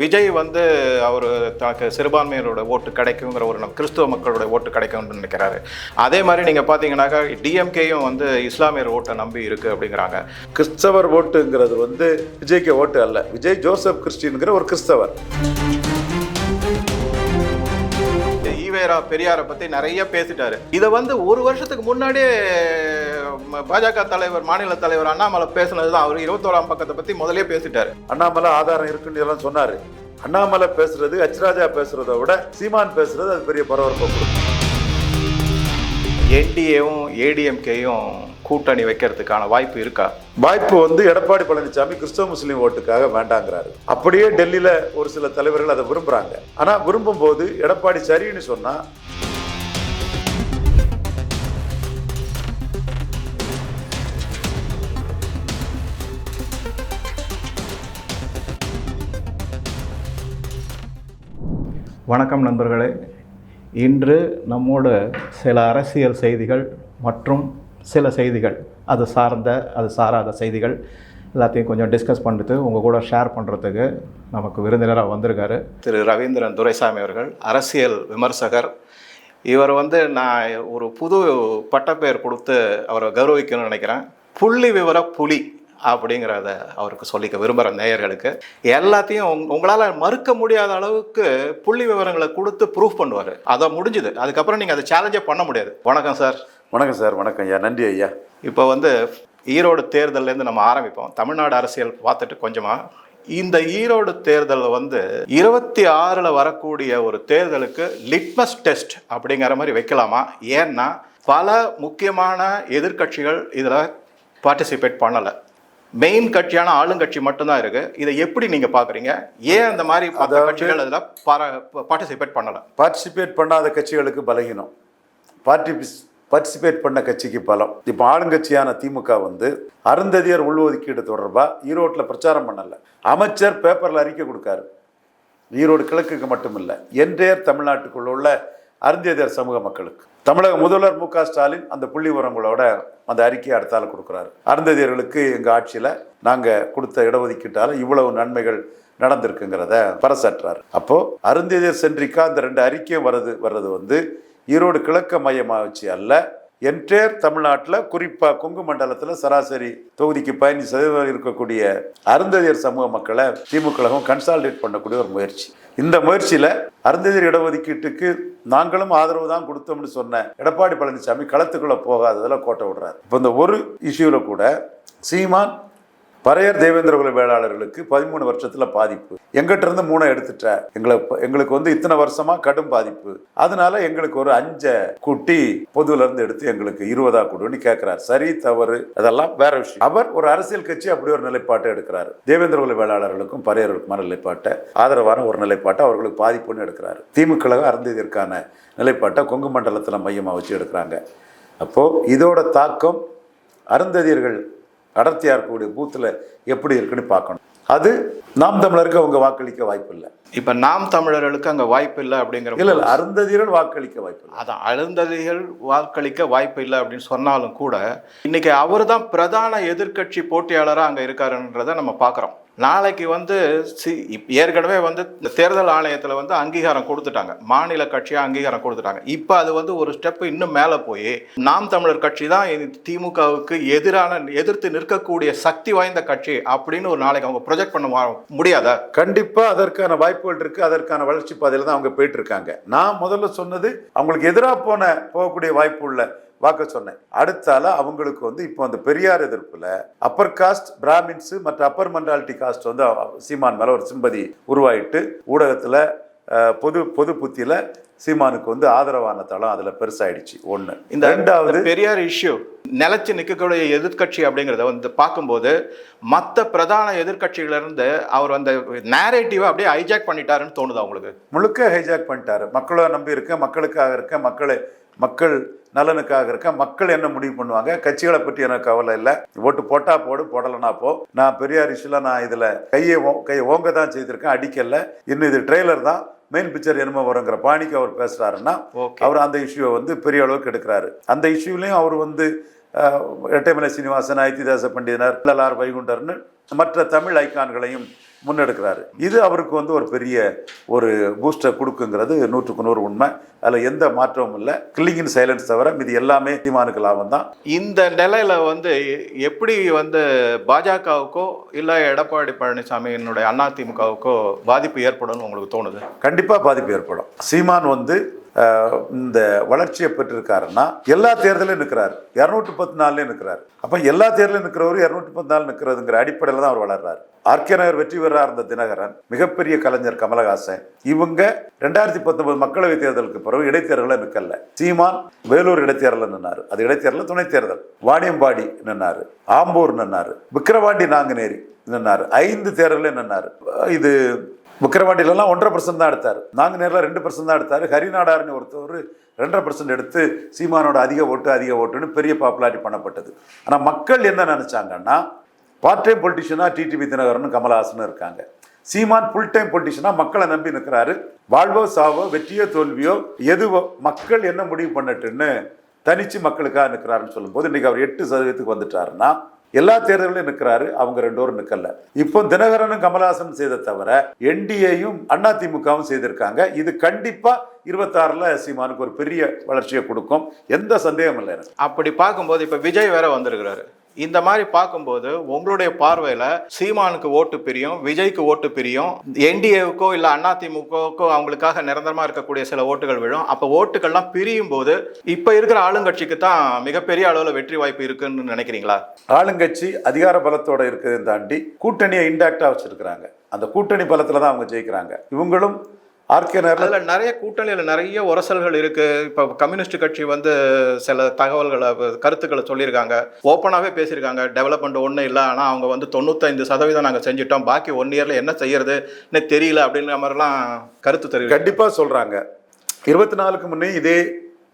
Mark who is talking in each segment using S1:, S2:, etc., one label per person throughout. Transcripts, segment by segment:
S1: விஜய் வந்து அவர் தனக்கு சிறுபான்மையினரோட ஓட்டு கிடைக்குங்கிற ஒரு நம்ம கிறிஸ்துவ மக்களோட ஓட்டு கிடைக்கும்னு நினைக்கிறாரு. அதே மாதிரி நீங்கள் பார்த்தீங்கன்னாக்கா டிஎம்கேயும் வந்து இஸ்லாமியர் ஓட்டை நம்பி இருக்குது அப்படிங்கிறாங்க.
S2: கிறிஸ்தவர் ஓட்டுங்கிறது வந்து விஜய்க்கு ஓட்டு அல்ல. விஜய் ஜோசப் கிறிஸ்டின்ங்கிற ஒரு கிறிஸ்தவர்.
S1: ஈவேரா பெரியாரை பற்றி நிறைய பேசிட்டாரு. இதை வந்து ஒரு வருஷத்துக்கு முன்னாடியே பாஜக தலைவர் மாநில தலைவர் அண்ணாமலை பேசுனது தான். அவர் இருபத்தோராம் பக்கத்தை பற்றி முதலே பேசிட்டாரு.
S2: அண்ணாமலை ஆதாரம் இருக்குன்னு எல்லாம் சொன்னாரு. அண்ணாமலை பேசுறது ஹச்ராஜா பேசுறதை விட சீமான் பேசுறது அது பெரிய பரபரப்பு கொடுக்கும்.
S1: என்டிஏவும் ஏடிஎம்கேயும் கூட்டணி வைக்கிறதுக்கான வாய்ப்பு இருக்கா?
S2: வாய்ப்பு வந்து எடப்பாடி பழனிசாமி கிறிஸ்தவ முஸ்லீம் ஓட்டுக்காக வேண்டாங்கிறாரு. அப்படியே டெல்லியில ஒரு சில தலைவர்கள் அதை விரும்புறாங்க. ஆனா விரும்பும் போது எடப்பாடி சரின்னு சொன்னா
S1: வணக்கம் நண்பர்களே. இன்று நம்மோட சில அரசியல் செய்திகள் மற்றும் சில செய்திகள் அது சார்ந்த அது சாராத செய்திகள் எல்லாத்தையும் கொஞ்சம் டிஸ்கஸ் பண்ணிட்டு உங்கள் கூட ஷேர் பண்ணுறதுக்கு நமக்கு விருந்தினராக வந்திருக்காரு. திரு ரவீந்திரன் துரைசாமி அவர்கள் அரசியல் விமர்சகர். இவர் வந்து நான் ஒரு புது பட்டப்பெயர் கொடுத்து அவரை கௌரவிக்கணும்னு நினைக்கிறேன். புள்ளி விவர புலி. அப்படிங்கிறத அவருக்கு சொல்லிக்க விரும்புகிற நேயர்களுக்கு எல்லாத்தையும் உங் உங்களால் மறுக்க முடியாத அளவுக்கு புள்ளி விவரங்களை கொடுத்து ப்ரூஃப் பண்ணுவார். அதை முடிஞ்சுது. அதுக்கப்புறம் நீங்கள் அதை சேலஞ்சே பண்ண முடியாது. வணக்கம் சார்.
S2: வணக்கம் சார். வணக்கம் ஐயா. நன்றி ஐயா.
S1: இப்போ வந்து ஈரோடு தேர்தல்லேருந்து நம்ம ஆரம்பிப்போம். தமிழ்நாடு அரசியல் பார்த்துட்டு கொஞ்சமாக இந்த ஈரோடு தேர்தல் வந்து இருபத்தி ஆறில் வரக்கூடிய ஒரு தேர்தலுக்கு லிட்மஸ் டெஸ்ட் அப்படிங்கிற மாதிரி வைக்கலாமா? ஏன்னா பல முக்கியமான எதிர்க்கட்சிகள் இதில் பார்ட்டிசிபேட் பண்ணலை. மெயின் கட்சியான ஆளுங்கட்சி மட்டும்தான் இருக்கு. இதை எப்படி நீங்க பாக்குறீங்க? ஏன் அந்த மாதிரி கட்சிகள் அதில் பார்ட்டிசிபேட் பண்ணல?
S2: பார்ட்டிசிபேட் பண்ணாத கட்சிகளுக்கு பலகீனம். பார்ட்டி பார்ட்டிசிபேட் பண்ண கட்சிக்கு பலம். இப்போ ஆளுங்கட்சியான திமுக வந்து அருந்ததியர் உள்ஒதுக்கீடு தொடர்பாக ஈரோட்டில் பிரச்சாரம் பண்ணல. அமைச்சர் பேப்பரில் அறிக்கை கொடுக்காரு. ஈரோடு கிழக்குக்கு மட்டுமில்ல. என்றேர் தமிழ்நாட்டுக்குள்ள அருந்ததியர் சமூக மக்களுக்கு. தமிழக முதல்வர் மு ஸ்டாலின் அந்த புள்ளி உரங்களோட அந்த அறிக்கையை அடுத்தால கொடுக்குறாரு. அருந்ததியர்களுக்கு எங்கள் ஆட்சியில் நாங்கள் கொடுத்த இடஒதுக்கீட்டால் இவ்வளவு நன்மைகள் நடந்திருக்குங்கிறத பறசற்றார் அப்போது அருந்ததியர் சென்றிக்கா அந்த ரெண்டு அறிக்கையும் வர்றது வர்றது வந்து ஈரோடு கிழக்க மையமாக வச்சு அல்ல என்டையர் தமிழ்நாட்டில் குறிப்பாக கொங்கு மண்டலத்தில் சராசரி தொகுதிக்கு பதினஞ்சு சதவீதம் இருக்கக்கூடிய அருந்ததியர் சமூக மக்களை திமுக கன்சால்டேட் பண்ணக்கூடிய ஒரு முயற்சி. இந்த முயற்சியில் அருந்ததியர் இடஒதுக்கீட்டுக்கு நாங்களும் ஆதரவு தான் கொடுத்தோம்னு சொன்ன எடப்பாடி பழனிசாமி களத்துக்குள்ளே போகாததில் கோட்டை விடுறாரு. இப்போ இந்த ஒரு இஷ்யூவில் கூட சீமான் பறையர் தேவேந்திரகுல வேளாளர்களுக்கு பதிமூணு வருஷத்துல பாதிப்பு. எங்கிட்ட இருந்து மூணை எடுத்துட்ட. எங்களை எங்களுக்கு வந்து இத்தனை வருஷமா கடும் பாதிப்பு. அதனால எங்களுக்கு ஒரு அஞ்ச கூட்டி பொதுல இருந்து எடுத்து எங்களுக்கு இருபதா கொடுன்னு கேட்கிறார் சரி தவறு. அதெல்லாம் வேற விஷயம். அவர் ஒரு அரசியல் கட்சி அப்படி ஒரு நிலைப்பாட்டை எடுக்கிறாரு. தேவேந்திரகுல வேளாளர்களுக்கும் பறையர்களுக்குமான நிலைப்பாட்டை ஆதரவான ஒரு நிலைப்பாட்டை அவர்களுக்கு பாதிப்புன்னு எடுக்கிறாரு. திமுக கழகம் அருந்ததிற்கான நிலைப்பாட்டை கொங்கு மண்டலத்தில் மையமாக வச்சு எடுக்கிறாங்க. அப்போது இதோட தாக்கம் அருந்ததியர்கள் அடர்த்தியாக இருக்கக்கூடிய பூத்தில் எப்படி இருக்குன்னு பார்க்கணும். அது நாம் தமிழருக்கு அவங்க வாக்களிக்க வாய்ப்பு இல்லை
S1: இப்போ நாம் தமிழர்களுக்கு அங்கே வாய்ப்பு இல்லை அப்படிங்கிற
S2: இல்லை இல்லை அருந்ததியர்கள் வாக்களிக்க வாய்ப்பு இல்லை
S1: அதான் அழுந்ததிகள் வாக்களிக்க வாய்ப்பு இல்லை அப்படின்னு சொன்னாலும் கூட இன்னைக்கு அவர் தான் பிரதான எதிர்க்கட்சி போட்டியாளராக அங்கே இருக்காருன்றதை நம்ம பார்க்குறோம். நாளைக்கு வந்து சி இப்- ஏற்கனவே வந்து இந்த தேர்தல் ஆணையத்தில் வந்து அங்கீகாரம் கொடுத்துட்டாங்க. மாநில கட்சியாக அங்கீகாரம் கொடுத்துட்டாங்க. இப்போ அது வந்து ஒரு ஸ்டெப் இன்னும் மேலே போய் நாம் தமிழர் கட்சி தான் திமுகவுக்கு எதிரான எதிர்த்து நிற்கக்கூடிய சக்தி வாய்ந்த கட்சி அப்படின்னு ஒரு நாளைக்கு அவங்க ப்ரொஜெக்ட் பண்ண முடியாதா?
S2: கண்டிப்பாக அதற்கான வாய்ப்புகள் இருக்குது அதற்கான வளர்ச்சி பாதையில் தான் அவங்க போயிட்டு இருக்காங்க. நான் முதல்ல சொன்னது அவங்களுக்கு எதிராக போன போகக்கூடிய வாய்ப்பு உள்ள வாக்க சொன்னேன். அடுத்தால அவங்களுக்கு வந்து இப்போ அந்த பெரியார் எதிர்ப்புல அப்பர் காஸ்ட் பிராமின்ஸ் மற்ற அப்பர் மண்டாலிட்டி காஸ்ட் வந்து சீமான் மேல ஒரு சிம்பதி உருவாயிட்டு ஊடகத்துல பொது பொது புத்தியில சீமானுக்கு வந்து ஆதரவான தளம் அதுல பெருசாயிடுச்சு. ஒண்ணு.
S1: இந்த
S2: ரெண்டாவது
S1: பெரியார் இஷ்யூ நிலைச்சு நிற்கக்கூடிய எதிர்க்கட்சி அப்படிங்கிறத வந்து பார்க்கும்போது மற்ற பிரதான எதிர்க்கட்சிகளிலிருந்து அவர் அந்த நேரேட்டிவை அப்படியே ஹைஜாக் பண்ணிட்டாருன்னு தோணுது அவங்களுக்கு
S2: முழுக்க ஹைஜாக் பண்ணிட்டாரு. மக்களை நம்பி இருக்க மக்களுக்காக இருக்க மக்களை மக்கள் நலனுக்காக இருக்க மக்கள் என்ன முடிவு பண்ணுவாங்க? கட்சிகளை பற்றி எனக்கு கவலை இல்லை. ஓட்டு போட்டா போடு போடலைனா போ. நான் பெரியார் இஷ்யூல நான் இதுல கையை கையை ஓங்க தான் செய்திருக்கேன் அடிக்கல. இன்னும் இது ட்ரெய்லர் தான். மெயின் பிக்சர் என்னமோ வருங்கிற பாணிக்கு அவர் பேசுறாருன்னா
S1: ஓகே.
S2: அவர் அந்த இஷ்யூவை வந்து பெரிய அளவுக்கு எடுக்கிறாரு. அந்த இஷ்யூலையும் அவர் வந்து அஹ், இரட்டைமலை சீனிவாசன் ஐத்திதாச பண்டிதனர் பிள்ளலார் வைகுண்டர்னு மற்ற தமிழ் ஐகான்களையும் முன்னெடுக்கிறாரு. இது அவருக்கு வந்து ஒரு பெரிய ஒரு பூஸ்டர் கொடுக்குங்கிறது நூற்றுக்கு நூறு உண்மை. அதில் எந்த மாற்றமும் இல்லை. கில்லிங்கின் சைலன்ஸ் தவிர இது எல்லாமே சீமானுக்கு லாபம் தான்.
S1: இந்த நிலையில வந்து எப்படி வந்து பாஜகவுக்கோ இல்லை எடப்பாடி பழனிசாமியினுடைய அதிமுகவுக்கோ பாதிப்பு ஏற்படும்னு உங்களுக்கு தோணுது?
S2: கண்டிப்பாக பாதிப்பு ஏற்படும். சீமான் வந்து இந்த வளர்ச்சியை பெற்றிருக்காருன்னா எல்லா தேர்தலையும் நிற்கிறார். இரநூத்தி பத்து நாலுலேயும் நிற்கிறார். அப்போ எல்லா தேர்தலையும் நிற்கிறவர் இரநூத்தி பத்து நாள் நிற்கிறதுங்கிற அடிப்படையில் தான் அவர் வளர்றாரு. ஆர்கே நகர் வெற்றி பெறார் இருந்த தினகரன் மிகப்பெரிய கலைஞர் கமலஹாசன். இவங்க ரெண்டாயிரத்தி பத்தொன்பது மக்களவைத் தேர்தலுக்கு பிறகு இடைத்தேர்தலில் நிற்கல சீமான் வேலூர் இடைத்தேர்தலில் நின்னார். அது இடைத்தேர்தலில் துணைத் தேர்தல். வாணியம்பாடி நின்னார். ஆம்பூர் நின்னாரு. விக்கிரவாண்டி நாங்குநேரி நின்னார். ஐந்து தேர்தலில் நின்னார். இது விக்கிரவாண்டியிலலாம் ஒன்றரை பர்சன்ட் தான் எடுத்தார். நாங்கள் நேரில் ரெண்டு பர்சன்ட் தான் எடுத்தார். ஹரிநாடார்னு ஒருத்தவர் ரெண்டரை பர்சன்ட் எடுத்து சீமானோட அதிக ஓட்டு அதிக ஓட்டுன்னு பெரிய பாப்புலாரிட்டி பண்ணப்பட்டது. ஆனால் மக்கள் என்ன நினச்சாங்கன்னா பார்ட் டைம் பொலிட்டிஷியனாக டிடிவி தினகரன் கமல்ஹாசன் இருக்காங்க. சீமான் ஃபுல் டைம் பொலிட்டிஷியனாக மக்களை நம்பி நிற்கிறாரு வாழ்வோ சாவோ வெற்றியோ தோல்வியோ எதுவோ மக்கள் என்ன முடிவு பண்ணட்டுன்னு தனிச்சு மக்களுக்காக நிற்கிறாருன்னு சொல்லும்போது இன்றைக்கி அவர் எட்டு சதவீதத்துக்கு வந்துட்டாருன்னா எல்லா தேர்தலிலும் நிற்கிறாரு அவங்க ரெண்டு பேரும் நிற்கல இப்போ தினகரனும் கமலஹாசன் செய்த தவிர என்டிஏயும் அதிமுகவும் செய்திருக்காங்க. இது கண்டிப்பா இருபத்தாறுல சீமானுக்கு ஒரு பெரிய வளர்ச்சியை கொடுக்கும். எந்த சந்தேகமும் இல்லை எனக்கு.
S1: அப்படி பார்க்கும்போது இப்போ விஜய் வேற வந்திருக்கிறாரு. இந்த மாதிரி பார்க்கும்போது உங்களுடைய பார்வையில சீமானுக்கு ஓட்டு பிரியும் விஜய்க்கு ஓட்டு பிரியும் என்டிஏவுக்கோ இல்லை அதிமுகவுக்கோ அவங்களுக்காக நிரந்தரமா இருக்கக்கூடிய சில ஓட்டுகள் விழும். அப்போ ஓட்டுகள்லாம் பிரியும் போது இப்போ இருக்கிற ஆளுங்கட்சிக்கு தான் மிகப்பெரிய அளவில் வெற்றி வாய்ப்பு இருக்குன்னு நினைக்கிறீங்களா?
S2: ஆளுங்கட்சி அதிகார பலத்தோட இருக்கிறதையும் தாண்டி கூட்டணியை இன்டாக்டா வச்சிருக்கிறாங்க. அந்த கூட்டணி பலத்துல தான் அவங்க ஜெயிக்கிறாங்க. இவங்களும் ஆர்கே நேரில்
S1: அதுல நிறைய கூட்டணியில நிறைய உரசல்கள் இருக்கு. இப்போ கம்யூனிஸ்ட் கட்சி வந்து சில தகவல்களை கருத்துக்களை சொல்லியிருக்காங்க. ஓப்பனாகவே பேசியிருக்காங்க. டெவலப்மெண்ட் ஒன்றும் இல்லை. ஆனால் அவங்க வந்து தொண்ணூத்தைந்து சதவீதம் நாங்கள் செஞ்சுட்டோம். பாக்கி ஒன் இயர்ல என்ன செய்யறதுன்னு தெரியல அப்படிங்கிற மாதிரிலாம் கருத்து தெரிவிக்க
S2: கண்டிப்பா சொல்றாங்க. இருபத்தி நாலுக்கு முன்னே இதே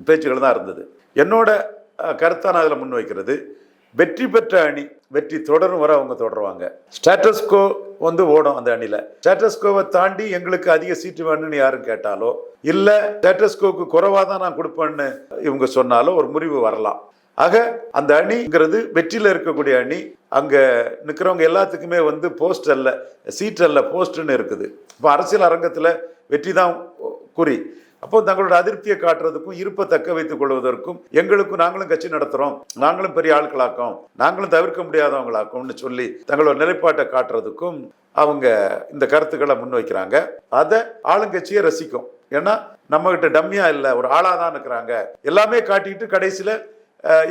S2: பேச்சுகள் தான் இருந்தது. என்னோட அஹ், கருத்தை நான் அதில் முன்வைக்கிறது. வெற்றி பெற்ற அணி வெற்றி தொடரும் வர அவங்க தொடருவாங்க. ஸ்டேட்டஸ்கோ வந்து ஓடும் அந்த அணியில். ஸ்டேட்டஸ்கோவை தாண்டி எங்களுக்கு அதிக சீட்டு வேணும்னு யாரும் கேட்டாலோ இல்லை ஸ்டேட்டஸ்கோவுக்கு குறைவாக தான் நான் கொடுப்பேன்னு இவங்க சொன்னாலும் ஒரு முறிவு வரலாம். ஆக அந்த அணிங்கிறது வெற்றியில் இருக்கக்கூடிய அணி. அங்கே நிற்கிறவங்க எல்லாத்துக்குமே வந்து போஸ்ட் அல்ல சீட் அல்ல போஸ்ட்னு இருக்குது. இப்போ அரசியல் அரங்கத்தில் வெற்றி தான் குறி அப்போ தங்களோட அதிருப்தியை காட்டுறதுக்கும் இருப்பை தக்க வைத்துக் கொள்வதற்கும் எங்களுக்கும் நாங்களும் கட்சி நடத்துகிறோம் நாங்களும் பெரிய ஆட்களாக்கும். நாங்களும் தவிர்க்க முடியாதவங்களாக்கும்னு சொல்லி தங்களோட நிலைப்பாட்டை காட்டுறதுக்கும் அவங்க இந்த கருத்துக்களை முன்வைக்கிறாங்க. அதை ஆளுங்கட்சியை ரசிக்கும். ஏன்னா நம்மகிட்ட டம்மியா இல்லை ஒரு ஆளாக தான் இருக்கிறாங்க. எல்லாமே காட்டிக்கிட்டு கடைசியில்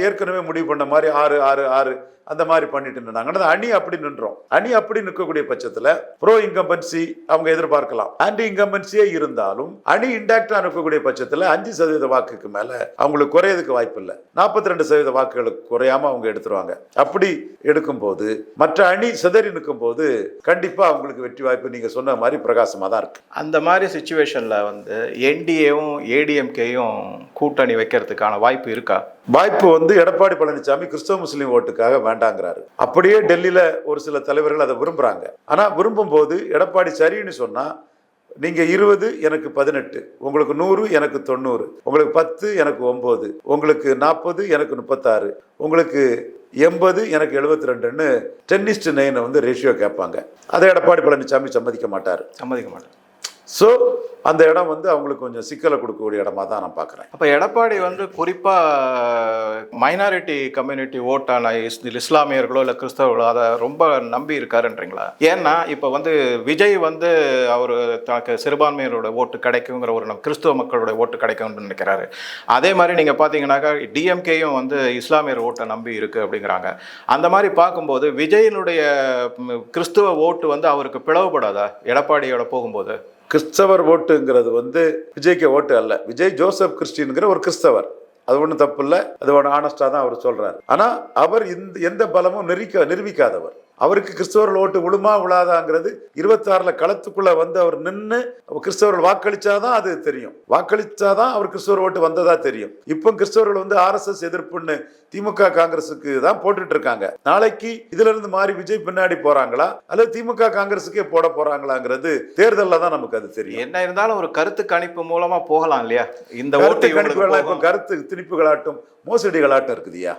S2: ஏற்கனவே முடிவு பண்ண மாதிரி ஆறு ஆறு ஆறு அந்த மாதிரி பண்ணிட்டு ஆனா, அணி அப்படி நின்றோம். அணி அப்படி நிற்கக்கூடிய பட்சத்தில் ப்ரோ இன்கம்பன்சி அவங்க எதிர்பார்க்கலாம். ஆன்டி இன்கம்பன்சியே இருந்தாலும் அணி இன்டாக்டா நிற்கக்கூடிய பட்சத்தில் அஞ்சு சதவீத வாக்குக்கு மேல அவங்களுக்கு குறையதுக்கு வாய்ப்பு இல்லை. நாற்பத்தி ரெண்டு சதவீத வாக்குகளுக்கு குறையாம அவங்க எடுத்துருவாங்க. அப்படி எடுக்கும்போது மற்ற அணி சிதறி நிற்கும் போது கண்டிப்பா அவங்களுக்கு வெற்றி வாய்ப்பு நீங்க சொன்ன மாதிரி பிரகாசமா தான் இருக்கு.
S1: அந்த மாதிரி சுச்சுவேஷன்ல வந்து என்டிஏவும் ஏடிஎம்கேயும் கூட்டணி வைக்கிறதுக்கான வாய்ப்பு இருக்கா?
S2: வாய்ப்பு வந்து எடப்பாடி பழனிசாமி கிறிஸ்தவ முஸ்லீம் ஓட்டுக்காக வேண்டாங்கிறாரு. அப்படியே டெல்லியில ஒரு சில தலைவர்கள் அதை விரும்புறாங்க. ஆனா விரும்பும் போது எடப்பாடி சரின்னு சொன்னா நீங்க இருபது எனக்கு பதினெட்டு. உங்களுக்கு நூறு எனக்கு தொண்ணூறு. உங்களுக்கு பத்து எனக்கு ஒன்பது உங்களுக்கு நாற்பது எனக்கு முப்பத்தாறு. உங்களுக்கு எண்பது எனக்கு எழுபத்தி ரெண்டுன்னு டென்னிஸ்ட் நைனை வந்து ரேஷியோ கேட்பாங்க. அதை எடப்பாடி பழனிசாமி சம்மதிக்க மாட்டார்.
S1: சம்மதிக்க மாட்டேன்
S2: ஸோ அந்த இடம் வந்து அவங்களுக்கு கொஞ்சம் சிக்கலை கொடுக்கக்கூடிய இடமா தான் நான் பார்க்குறேன்.
S1: அப்போ எடப்பாடி வந்து குறிப்பாக மைனாரிட்டி கம்யூனிட்டி ஓட்டான இஸ் இஸ்லாமியர்களோ இல்லை கிறிஸ்தவர்களோ அதை ரொம்ப நம்பி இருக்காருன்றீங்களா? ஏன்னா இப்போ வந்து விஜய் வந்து அவர் தனக்கு சிறுபான்மையரோட ஓட்டு கிடைக்குங்கிற ஒரு நம் கிறிஸ்துவ மக்களோட ஓட்டு கிடைக்கும்னு நினைக்கிறாரு. அதே மாதிரி நீங்கள் பார்த்தீங்கன்னாக்கா டிஎம்கேயும் வந்து இஸ்லாமியர் ஓட்டை நம்பி இருக்குது அப்படிங்கிறாங்க. அந்த மாதிரி பார்க்கும்போது விஜயனுடைய கிறிஸ்துவ ஓட்டு வந்து அவருக்கு பிளவுபடாதா? எடப்பாடியோட போகும்போது?
S2: கிறிஸ்தவர் ஓட்டுங்கிறது வந்து விஜய்க்கு ஓட்டு அல்ல. விஜய் ஜோசப் கிறிஸ்டின்ங்கிற ஒரு கிறிஸ்தவர். அது ஒன்றும் தப்பு இல்லை. அது ஒன்று ஆனஸ்டாக தான் அவர் சொல்கிறார் ஆனால் அவர் இந்த எந்த பலமும் நிரூபிக்க நிரூபிக்காதவர். அவருக்கு கிறிஸ்தவர்கள் ஓட்டு விழுமா விழாதாங்கிறது இருபத்தாறுல களத்துக்குள்ள வந்து அவர் நின்று கிறிஸ்தவர்கள் வாக்களிச்சாதான் அது தெரியும். வாக்களிச்சாதான் அவர் கிறிஸ்தவர் ஓட்டு வந்ததா தெரியும். இப்போ கிறிஸ்தவர்கள் வந்து ஆர்எஸ்எஸ் எதிர்ப்புன்னு திமுக காங்கிரஸுக்கு தான் போட்டுட்டு இருக்காங்க. நாளைக்கு இதுல இருந்து மாறி விஜய் பின்னாடி போறாங்களா? அல்லது திமுக காங்கிரஸுக்கே போட போறாங்களாங்கிறது தேர்தலில் தான் நமக்கு அது தெரியும்.
S1: என்ன இருந்தாலும் ஒரு கருத்து கணிப்பு மூலமா போகலாம் இல்லையா? இந்த
S2: கருத்து
S1: ஓட்டு
S2: இப்போ
S1: போகும்.
S2: கருத்து திணிப்புகளாட்டும் மோசடிகளாட்டம் இருக்குதுயா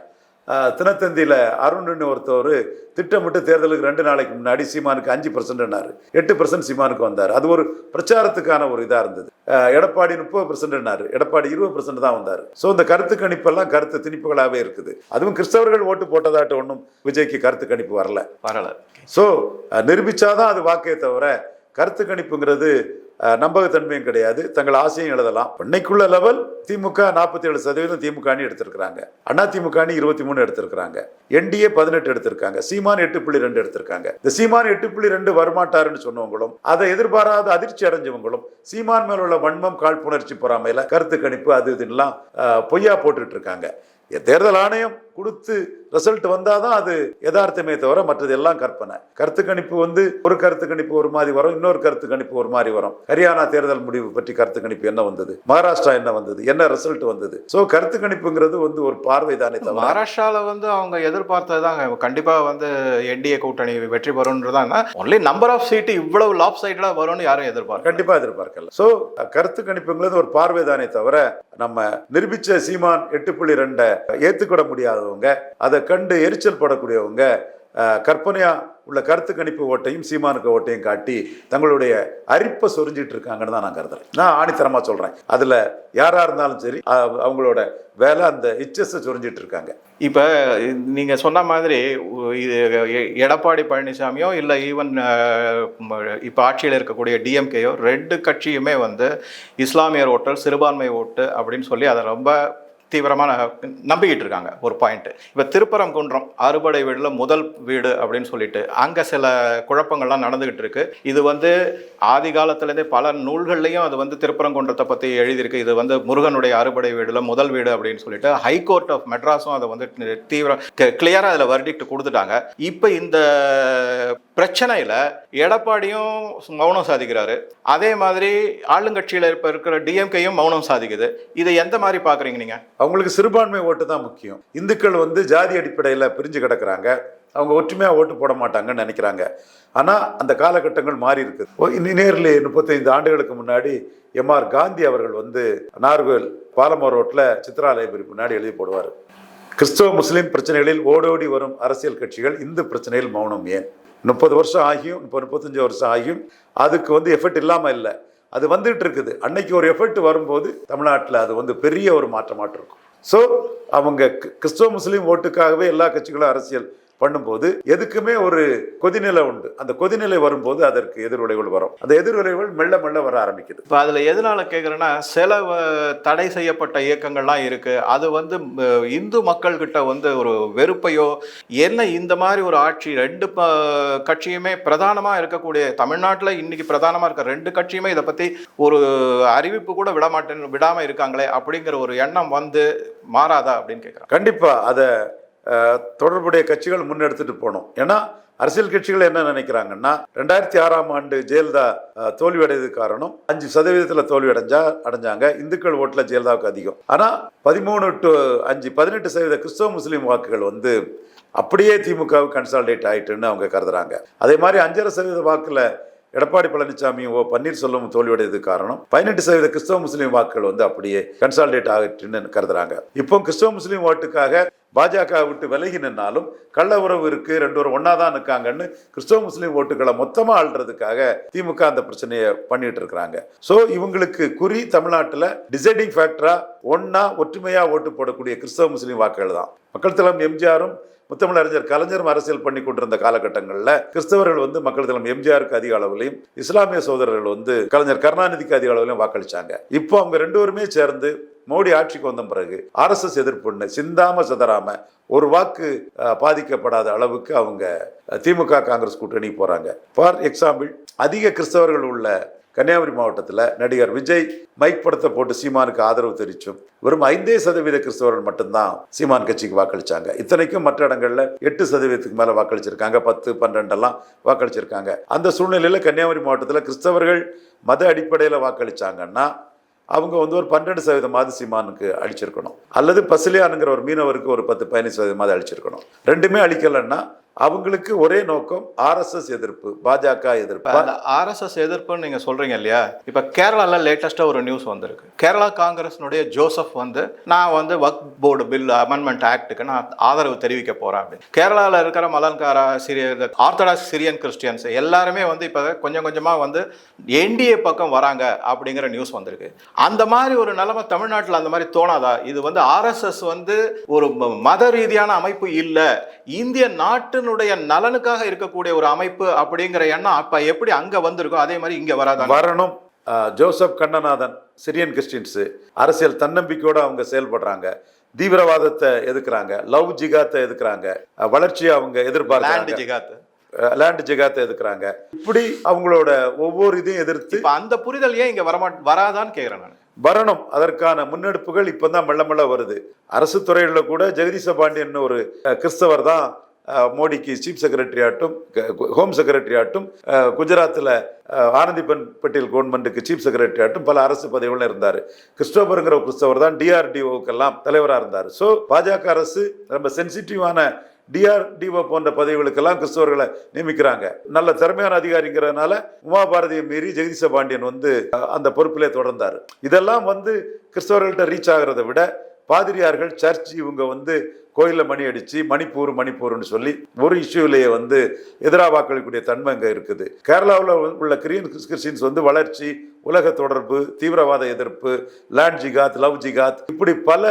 S2: தினத்தந்தியில் அருண்னு ஒருத்தவர் திட்டமிட்டு தேர்தலுக்கு ரெண்டு நாளைக்கு முன்னாடி சீமானுக்கு அஞ்சு பர்சன்ட்னாரு எட்டு பர்சன்ட் சீமானுக்கு வந்தார். அது ஒரு பிரச்சாரத்துக்கான ஒரு இதாக இருந்தது. எடப்பாடி முப்பது பர்சன்ட்னாரு எடப்பாடி இருபது பர்சன்ட் தான் வந்தார். ஸோ இந்த கருத்து கணிப்பெல்லாம் கருத்து திணிப்புகளாகவே இருக்குது. அதுவும் கிறிஸ்தவர்கள் ஓட்டு போட்டதாட்ட ஒன்றும் விஜய்க்கு கருத்து கணிப்பு வரல.
S1: வரல.
S2: ஸோ நிரூபிச்சாதான் அது வாக்கே தவிர கருத்து கணிப்புங்கிறது நம்பகத்தன்மையும் கிடையாது. தங்கள் ஆசையும் எழுதலாம். இன்னைக்குள்ள லெவல் திமுக நாற்பத்தி ஏழு சதவீதம் திமுக அணி எடுத்திருக்கிறாங்க. அண்ணா திமுக அணி இருபத்தி மூணு எடுத்திருக்கிறாங்க. என்டிஏ பதினெட்டு எடுத்திருக்காங்க. சீமான் எட்டு புள்ளி ரெண்டு எடுத்திருக்காங்க. இந்த சீமான் எட்டு புள்ளி ரெண்டு வரமாட்டாருன்னு சொன்னவங்களும் அதை எதிர்பாராத அதிர்ச்சி அடைஞ்சவங்களும் சீமான் மேல உள்ள வன்மம் காழ்ப்புணர்ச்சி பொறாமையில கருத்து கணிப்பு அது இதுலாம் பொய்யா போட்டுட்டு இருக்காங்க. தேர்தல் ஆணையம் கொடுத்து ரிசல்ட் வந்தாதான் அது யதார்த்தமே தவிர மற்றது எல்லாம் கற்பனை. கருத்து கணிப்பு வந்து ஒரு கருத்து கணிப்பு ஒரு மாதிரி வரும் இன்னொரு கருத்து கணிப்பு ஒரு மாதிரி வரும். ஹரியானா தேர்தல் முடிவு பற்றி கருத்து கணிப்பு என்ன வந்தது? மகாராஷ்டிரா என்ன வந்தது? என்ன ரிசல்ட் வந்தது? சோ கருத்து கணிப்புங்கிறது வந்து ஒரு பார்வை தானே தவிர
S1: மகாராஷ்டிரால வந்து அவங்க எதிர்பார்த்தது தாங்க கண்டிப்பா வந்து என்டிஏ கூட்டணி வெற்றி பெறும்ன்றதாங்க. ஒன்லி நம்பர் ஆஃப் சீட்டு இவ்வளவு லாப் சைடா வரும்னு யாரும் எதிர்பார்க்க
S2: கண்டிப்பா எதிர்பார்க்கல. சோ கருத்து கணிப்புங்கிறது ஒரு பார்வை தானே தவிர நம்ம நிரூபிச்ச சீமான் எட்டு புள்ளி ரெண்டை ஏத்துக்கிட இல்லாதவங்க அதை கண்டு எரிச்சல் படக்கூடியவங்க கற்பனையாக கற்பனையா உள்ள கருத்து கணிப்பு ஓட்டையும் சீமானுக்கு ஓட்டையும் காட்டி தங்களுடைய அரிப்பை சொரிஞ்சிட்டு இருக்காங்கன்னு தான் நான் கருதுறேன். நான் ஆணித்தரமா சொல்றேன். அதுல யாரா இருந்தாலும் சரி அவங்களோட வேலை அந்த இச்சஸை சொரிஞ்சிட்டு இருக்காங்க.
S1: இப்போ நீங்க சொன்ன மாதிரி இது எ- எடப்பாடி பழனிசாமியோ இல்லை ஈவன் இப்போ ஆட்சியில் இருக்கக்கூடிய டிஎம்கேயோ ரெண்டு கட்சியுமே வந்து இஸ்லாமியர் ஓட்டல் சிறுபான்மை ஓட்டு அப்படின்னு சொல்லி அதை ரொம்ப தீவிரமாக நம்பிக்கிட்டு இருக்காங்க ஒரு பாயிண்ட் இப்போ திருப்பரங்குன்றம் அறுபடை வீடில் முதல் வீடு அப்படின்னு சொல்லிட்டு அங்கே சில குழப்பங்கள்லாம் நடந்துக்கிட்டு இருக்கு இது வந்து ஆதி காலத்துலேருந்தே பல நூல்கள்லையும் அது வந்து திருப்பரங்குன்றத்தை பற்றி எழுதியிருக்கு. இது வந்து முருகனுடைய அறுபடை வீடில் முதல் வீடு அப்படின்னு சொல்லிட்டு ஹைகோர்ட் ஆஃப் மெட்ராஸும் அதை வந்து தீவிரம் கிளியராக அதில் வர்டிக்ட் கொடுத்துட்டாங்க. இப்போ இந்த பிரச்சனையில் எடப்பாடியும் மௌனம் சாதிக்கிறாரு. அதே மாதிரி ஆளுங்கட்சியில் இப்போ இருக்கிற டிஎம்கேயும் மௌனம் சாதிக்குது. இதை எந்த மாதிரி பார்க்குறீங்க நீங்கள்
S2: அவங்களுக்கு சிறுபான்மை ஓட்டு தான் முக்கியம். இந்துக்கள் வந்து ஜாதி அடிப்படையில் பிரிஞ்சு கிடக்குறாங்க. அவங்க ஒற்றுமையாக ஓட்டு போட மாட்டாங்கன்னு நினைக்கிறாங்க. ஆனால் அந்த காலகட்டங்கள் மாறி இருக்குது ஓ, இன்னி நேரில் முப்பத்தைந்து ஆண்டுகளுக்கு முன்னாடி எம்ஆர் காந்தி அவர்கள் வந்து நார்கோயில் பாலமர் ரோட்டில் சித்ரா லைப்ரரி முன்னாடி எழுதி போடுவார். கிறிஸ்தவ முஸ்லீம் பிரச்சனைகளில் ஓடோடி வரும் அரசியல் கட்சிகள் இந்து பிரச்சனையில் மௌனம் ஏன்? முப்பது வருஷம் ஆகியும் முப்பது முப்பத்தஞ்சு வருஷம் ஆகியும் அதுக்கு வந்து எஃபெக்ட் இல்லாமல் இல்லை. அது வந்துட்டு இருக்குது. அன்னைக்கு ஒரு எஃபெக்ட் வரும்போது தமிழ்நாட்டில் அது வந்து பெரிய ஒரு மாற்றமாட்டிருக்கும் ஸோ அவங்க கிறிஸ்துவ கிறிஸ்தவ முஸ்லீம் ஓட்டுக்காகவே எல்லா கட்சிகளும் அரசியல் பண்ணும்போது எதுக்குமே ஒரு கொதிநிலை உண்டு. அந்த கொதிநிலை வரும்போது அதற்கு எதிர்விளைவுகள் வரும். அந்த எதிர்விளைவுகள் மெல்ல மெல்ல வர ஆரம்பிக்குது.
S1: இப்போ அதில் எதனால கேட்குறேன்னா சில தடை செய்யப்பட்ட இயக்கங்கள்லாம் இருக்கு. அது வந்து இந்து மக்கள்கிட்ட வந்து ஒரு வெறுப்பையோ என்ன இந்த மாதிரி ஒரு ஆட்சி ரெண்டு கட்சியுமே பிரதானமாக இருக்கக்கூடிய தமிழ்நாட்டில் இன்னைக்கு பிரதானமாக இருக்க ரெண்டு கட்சியுமே இதை பற்றி ஒரு அறிவிப்பு கூட விட மாட்டேன் விடாமல் இருக்காங்களே அப்படிங்கிற ஒரு எண்ணம் வந்து மாறாதா அப்படின்னு கேட்குறேன்
S2: கண்டிப்பா. அதை தொடர்புடைய கட்சிகள் முன்னெடுத்துட்டு போகணும் ஏன்னா அரசியல் கட்சிகள் என்ன நினைக்கிறாங்கன்னா ரெண்டாயிரத்தி ஆறாம் ஆண்டு ஜெயலலிதா தோல்வி அடையதுக்கு காரணம் அஞ்சு சதவீதத்தில் தோல்வி அடைஞ்சா அடைஞ்சாங்க. இந்துக்கள் ஓட்டில் ஜெயலலிதாவுக்கு அதிகம். ஆனால் பதிமூணு டு அஞ்சு பதினெட்டு சதவீத கிறிஸ்தவ முஸ்லீம் வாக்குகள் வந்து அப்படியே திமுகவுக்கு கன்சால்டேட் ஆயிட்டுன்னு அவங்க கருதுறாங்க. அதே மாதிரி அஞ்சரை சதவீத வாக்கில் எடப்பாடி பழனிசாமியும் ஓ பன்னீர்செல்வம் தோல்வியடையது காரணம். பதினெட்டு சதவீத கிறிஸ்தவ முஸ்லீம் வாக்குகள் வந்து அப்படியே கன்சால்டேட் ஆகிட்டுன்னு கருதுறாங்க. இப்போ கிறிஸ்தவ முஸ்லீம் ஓட்டுக்காக பாஜக விட்டு விலகி நின்னாலும் கள்ள உறவு இருக்கு ரெண்டு பேரும் ஒன்னா தான் இருக்காங்கன்னு கிறிஸ்தவ முஸ்லீம் ஓட்டுகளை மொத்தமா ஆள்றதுக்காக திமுக அந்த பிரச்சனையை பண்ணிட்டு இருக்கிறாங்க. ஸோ இவங்களுக்கு குறி தமிழ்நாட்டில் டிசைடிங் ஃபேக்டரா ஒன்னா ஒற்றுமையா ஓட்டு போடக்கூடிய கிறிஸ்தவ முஸ்லீம் வாக்குகள் தான். மக்கள் தளம் எம்ஜிஆரும் முத்தமிழறிஞர் கலைஞரும் அரசியல் பண்ணி கொண்டிருந்த காலகட்டங்களில் கிறிஸ்தவர்கள் வந்து மக்கள் தளம் எம்ஜிஆருக்கு அதிக அளவிலையும் இஸ்லாமிய சோதரர்கள் வந்து கலைஞர் கருணாநிதிக்கு அதிக அளவிலையும் வாக்களிச்சாங்க. இப்போ அவங்க ரெண்டு பேருமே சேர்ந்து மோடி ஆட்சிக்கு வந்த பிறகு ஆர்எஸ்எஸ் எதிர்ப்புன்னு சிந்தாம சிதறாம ஒரு வாக்கு பாதிக்கப்படாத அளவுக்கு அவங்க திமுக காங்கிரஸ் கூட்டணி போறாங்க. ஃபார் எக்ஸாம்பிள் அதிக கிறிஸ்தவர்கள் உள்ள கன்னியாகுமரி மாவட்டத்தில் நடிகர் விஜய் மைக் படத்தை போட்டு சீமானுக்கு ஆதரவு தெரிவிச்சும் வெறும் ஐந்தே சதவீத கிறிஸ்தவர்கள் மட்டும்தான் சீமான் கட்சிக்கு வாக்களிச்சாங்க. இத்தனைக்கும் மற்ற இடங்களில் எட்டு சதவீதத்துக்கு மேலே வாக்களிச்சிருக்காங்க. பத்து பன்னெண்டெல்லாம் வாக்களிச்சிருக்காங்க. அந்த சூழ்நிலையில் கன்னியாகுமரி மாவட்டத்தில் கிறிஸ்தவர்கள் மத அடிப்படையில் வாக்களிச்சாங்கன்னா அவங்க வந்து ஒரு பன்னெண்டு சதவீதமாவது சீமானுக்கு அழிச்சிருக்கணும். அல்லது பசிலியானுங்கிற ஒரு மீனவருக்கு ஒரு பத்து பதினஞ்சு சதவீதமாவது அழிச்சிருக்கணும். ரெண்டுமே அழிக்கலைன்னா அவங்களுக்கு ஒரே நோக்கம் ஆர்எஸ்எஸ் எதிர்ப்பு பாஜக எதிர்ப்பு.
S1: அந்த ஆர்எஸ்எஸ் எதிர்ப்புன்னு நீங்கள் சொல்கிறீங்க இல்லையா? இப்போ கேரளாவில் லேட்டஸ்ட்டாக ஒரு நியூஸ் வந்திருக்கு. கேரளா காங்கிரஸ்னுடைய ஜோசப் வந்து நான் வந்து வக் போர்டு பில் அமெண்ட்மெண்ட் ஆக்டுக்கு நான் ஆதரவு தெரிவிக்க போகிறேன் அப்படின்னு. கேரளாவில் இருக்கிற மலன்காரா சிரிய ஆர்த்தடாக்ஸ் சிரியன் கிறிஸ்டியன்ஸ் எல்லாருமே வந்து இப்போ கொஞ்சம் கொஞ்சமாக வந்து என்டிஏ பக்கம் வராங்க அப்படிங்கிற நியூஸ் வந்திருக்கு. அந்த மாதிரி ஒரு நிலைமை தமிழ்நாட்டில் அந்த மாதிரி தோணாதா? இது வந்து ஆர்எஸ்எஸ் வந்து ஒரு மத ரீதியான அமைப்பு இல்லை. இந்திய நாட்டு நாட்டினுடைய நலனுக்காக இருக்கக்கூடிய ஒரு அமைப்பு அப்படிங்கிற எண்ணம் அப்ப எப்படி அங்க வந்திருக்கோ அதே மாதிரி இங்க வராதா
S2: வரணும். ஜோசப் கண்ணநாதன் சிரியன் கிறிஸ்டின்ஸு அரசியல் தன்னம்பிக்கையோட அவங்க செயல்படுறாங்க. தீவிரவாதத்தை எதுக்குறாங்க லவ் ஜிகாத்தை எதுக்குறாங்க அஹ், வளர்ச்சியை அவங்க எதிர்பார்க்கறாங்க. லேண்ட் ஜிகாத்தை. எதுக்குறாங்க இப்படி அவங்களோட ஒவ்வொரு இதையும் எதிர்த்து
S1: இப்ப அந்த புரிதல் ஏன் இங்க வரமா வராதான்னு கேக்குறேன் நான்.
S2: வரணும். அதற்கான முன்னெடுப்புகள் இப்பதான் மெல்ல மெல்ல வருது. அரசு துறைகளில் கூட ஜெகதீச பாண்டியன் ஒரு கிறிஸ்தவர் தான் மோடிக்கு சீஃப் செக்ரட்டரி ஆட்டும் ஹோம் செக்ரட்டரி ஆட்டும் குஜராத்தில் ஆனந்திபன் பட்டேல் கவர்மெண்ட்டுக்கு சீஃப் செக்ரட்டரி ஆட்டும் பல அரசு பதவிகளும் இருந்தார். கிறிஸ்டோபருங்கிற கிறிஸ்தவர் தான் டிஆர்டிஓக்கெல்லாம் தலைவராக இருந்தார். ஸோ பாஜக அரசு ரொம்ப சென்சிட்டிவான டிஆர்டிஓ போன்ற பதவிகளுக்கெல்லாம் கிறிஸ்தவர்களை நியமிக்கிறாங்க. நல்ல திறமையான அதிகாரிங்கிறதுனால உமா பாரதியை மீறி ஜெகதீச பாண்டியன் வந்து அந்த பொறுப்பிலே தொடர்ந்தார். இதெல்லாம் வந்து கிறிஸ்தவர்கள்ட்ட ரீச் ஆகிறத விட பாதிரியார்கள் சர்ச் இவங்க வந்து கோயிலில் மணி அடித்து மணிப்பூர் மணிப்பூர்னு சொல்லி ஒரு இஷ்யூலேயே வந்து எதிராக வாக்களிக்கக்கூடிய தன்மை அங்கே இருக்குது. கேரளாவில் உள்ள கிரீன் கிறிஸ்டின்ஸ் வந்து வளர்ச்சி உலக தொடர்பு தீவிரவாத எதிர்ப்பு லேண்ட் ஜிகாத் லவ் ஜிகாத் இப்படி பல